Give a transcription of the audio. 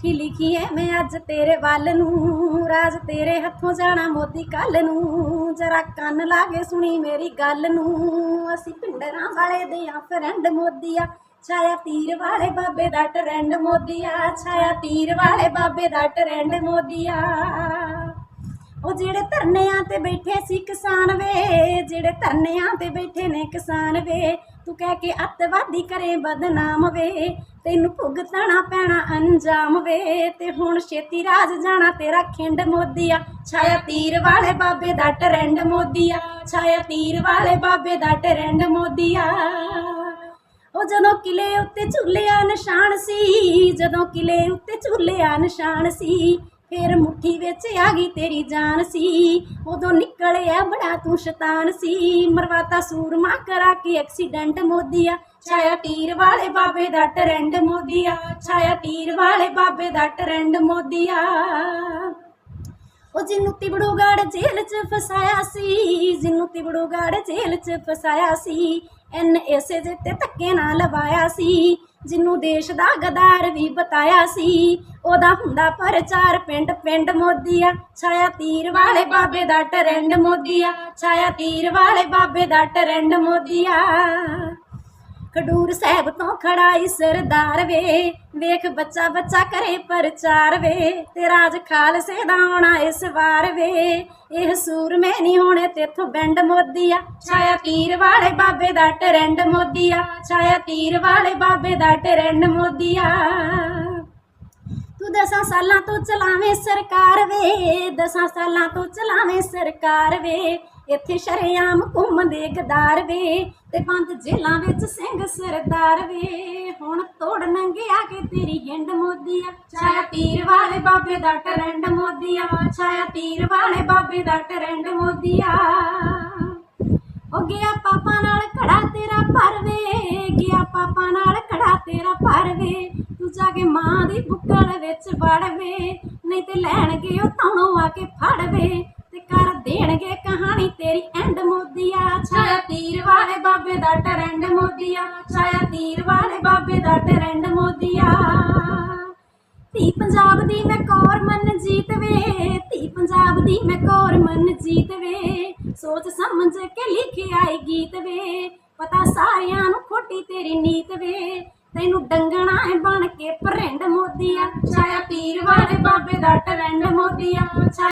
ਚਿੱਠੀ ਲਿਖੀ ਹੈ ਮੈਂ ਅੱਜ ਤੇਰੇ ਵੱਲ ਨੂੰ, ਰਾਜ ਤੇਰੇ ਹੱਥੋਂ ਜਾਣਾ ਮੋਦੀ ਕੱਲ ਨੂੰ। ਜਰਾ ਕੰਨ ਲਾ ਕੇ ਸੁਣੀ ਮੇਰੀ ਗੱਲ ਨੂੰ, ਅਸੀਂ ਪਿੰਡਰਾਂ ਵਾਲੇ ਦੇ ਆ ਫਰੈਂਡ ਮੋਦੀਆ। ਛਾਇਆ ਤੀਰ ਵਾਲੇ ਬਾਬੇ ਦਾ ਟਰੈਂਡ ਮੋਦੀਆ, ਛਾਇਆ ਤੀਰ ਵਾਲੇ ਬਾਬੇ ਦਾ ਟਰੈਂਡ ਮੋਦੀਆ। ਉਹ ਜਿਹੜੇ ਧਰਨਿਆਂ ਤੇ ਬੈਠੇ ਸੀ ਕਿਸਾਨ ਵੇ, ਜਿਹੜੇ ਧਰਨਿਆਂ ਤੇ ਬੈਠੇ ਨੇ ਕਿਸਾਨ ਵੇ ਤੂੰ ਕਹਿ ਕੇ ਅੱਤਵਾਦੀ ਕਰੇ ਬਦਨਾਮ ਵੇ, ਤੈਨੂੰ ਭੁਗਤਣਾ ਪੈਣਾ ਅੰਜਾਮ ਵੇ, ਤੇ ਹੁਣ ਛੇਤੀ ਰਾਜ ਜਾਣਾ ਤੇਰਾ ਖਿੰਡ ਮੋਦੀਆ। ਛਾਇਆ ਤੀਰ ਵਾਲੇ ਬਾਬੇ ਦਾ ਟਰੈਂਡ ਮੋਦੀਆ, ਛਾਇਆ ਤੀਰ ਵਾਲੇ ਬਾਬੇ ਦਾ ਟਰੈਂਡ ਮੋਦੀਆ। ਉਹ ਜਦੋਂ ਕਿਲੇ ਉੱਤੇ ਝੂਲਿਆ ਨਿਸ਼ਾਨ ਸੀ, ਜਦੋਂ ਕਿਲੇ ਉੱਤੇ ਝੂਲਿਆ ਨਿਸ਼ਾਨ ਸੀ ਫੇਰ ਮੁੱਠੀ ਵਿੱਚ ਆ ਗਈ ਤੇਰੀ ਜਾਨ ਸੀ। ਉਦੋਂ ਨਿਕਲਿਆ ਬੜਾ ਤੂੰ ਸ਼ੈਤਾਨ ਸੀ। ਮਰਵਾਤਾ ਸੂਰਮਾ ਕਰਾ ਕੇ ਐਕਸੀਡੈਂਟ ਮੋਦੀਆ। ਛਾਇਆ ਤੀਰ ਵਾਲੇ ਬਾਬੇ ਦਾ ਟਰੈਂਡ ਮੋਦੀਆ। ਛਾਇਆ ਤੀਰ ਵਾਲੇ ਬਾਬੇ ਦਾ ਟਰੈਂਡ ਮੋਦੀਆ। ਉਹ ਜਿਹਨੂੰ ਤਿਬੜੂਗੜ ਜੇਲ੍ਹ 'ਚ ਫਸਾਇਆ ਸੀ, ਜਿਹਨੂੰ ਤਿਬੜੂਗੜ ਜੇਲ੍ਹ 'ਚ ਫਸਾਇਆ ਸੀ ਐਨ ਐਸੇ ਦੇ ਤੇ ਧੱਕੇ ਨਾਲ ਲਵਾਇਆ ਸੀ, ਜਿਹਨੂੰ ਦੇਸ਼ ਦਾ ਗਦਾਰ ਵੀ ਬਤਾਇਆ ਸੀ। ਉਹਦਾ ਹੁੰਦਾ ਪ੍ਰਚਾਰ ਪਿੰਡ ਪਿੰਡ ਮੋਦੀਆ, ਛਾਇਆ ਤੀਰ ਵਾਲੇ ਬਾਬੇ ਦਾ ਟਰੈਂਡ ਮੋਦੀਆ, ਛਾਇਆ ਤੀਰ ਵਾਲੇ ਬਾਬੇ ਦਾ ਟਰੈਂਡ ਮੋਦੀਆ। ਖਡੂਰ ਸਾਹਿਬ ਤੋਂ ਖੜਾ ਈ ਸਰਦਾਰ ਵੇ। ਵੇਖ ਬੱਚਾ ਬੱਚਾ ਕਰੇ ਪ੍ਰਚਾਰ ਵੇ। ਤੇ ਰਾਜ ਖਾਲਸੇ ਦਾ ਆਉਣਾ ਇਸ ਵਾਰ ਵੇ। ਇਹ ਸੂਰਮੇ ਨਹੀਂ ਹੋਣੇ ਤੇਥੋਂ ਬੈਂਡ ਮੋਦੀਆ ਛਾਇਆ ਤੀਰ ਵਾਲੇ ਬਾਬੇ ਦਾ ਟਰੈਂਡ ਮੋਦੀਆ ਛਾਇਆ ਤੀਰ ਵਾਲੇ ਬਾਬੇ ਦਾ ਟਰੈਂਡ ਮੋਦੀਆ ਤੂੰ ਦਸਾਂ ਸਾਲਾਂ ਤੋਂ ਚਲਾਵੇਂ ਸਰਕਾਰ ਵੇ। ਦਸਾਂ ਸਾਲਾਂ ਤੋਂ ਚਲਾਵੇਂ ਸਰਕਾਰ ਵੇ। ਇੱਥੇ ਸ਼ਰੇਆਮ ਘੁੰਮਦੇ ਗਦਾਰ ਵੇ ਤੇ ਪੰਜ ਜੇਲਾਂ ਵਿੱਚ ਸਿੰਘ ਸਰਦਾਰ ਵੇ। ਹੁਣ ਤੋੜ ਨੰਗਿਆ ਕੇ ਤੇਰੀ ਹਿੰਡ ਮੋਦੀਆ ਛਾਇਆ ਤੀਰ ਵਾਲੇ ਬਾਬੇ ਦਾ ਟਰੈਂਡ ਮੋਦੀਆ ਛਾਇਆ ਤੀਰ ਵਾਲੇ ਬਾਬੇ ਦਾ ਟਰੈਂਡ ਮੋਦੀਆ ਉਹ ਗਿਆ ਪਾਪਾ ਨਾਲ ਘੜਾ ਤੇਰਾ ਪਰਵੇ ਗਿਆ ਪਾਪਾ ਨਾਲ ਖੜਾ ਤੇਰਾ ਪਰਵੇ ਤੂੰ ਜਾ ਕੇ ਮਾਂ ਦੀ ਬੁੱਕਲ ਵਿੱਚ ਵੜ ਵੇ। ਨਹੀਂ ਤੇ ਲੈਣਗੇ ਉਹ ਤਾਣੋਂ ਆ ਕੇ ਫੜ ਵੇ। ਤੇ ਕਰ ਦੇਣਗੇ ਮੋਦੀਆ, ਛਾਇਆ ਤੀਰ ਵਾਲੇ ਬਾਬੇ ਦਾ ਟਰੈਂਡ ਮੋਦੀਆ, ਛਾਇਆ ਤੀਰ ਵਾਲੇ ਬਾਬੇ ਦਾ ਟਰੈਂਡ ਮੋਦੀਆ। ਧੀ ਪੰਜਾਬ ਦੀ ਮੈਂ ਕੌਰ ਮਨਜੀਤ ਵੇ ਧੀ ਪੰਜਾਬ ਦੀ ਮੈਂ ਕੌਰ ਮਨਜੀਤ ਵੇ ਸੋਚ ਸਮਝ ਕੇ ਲਿਖਿਆ ਏ ਗੀਤ ਵੇ ਪਤਾ ਸਾਰਿਆਂ ਨੂੰ ਖੋਟੀ ਤੇਰੀ ਨੀਤ ਵੇ ਤੈਨੂੰ ਡੰਗਣਾ ਏ ਬਣ ਕੇ ਪਰਿੰਡ ਮੋਦੀਆ, ਛਾਇਆ ਪੀਰ ਵਾਲੇ ਬਾਬੇ ਦਾ ਟਰੈਂਡ ਮੋਦੀਆ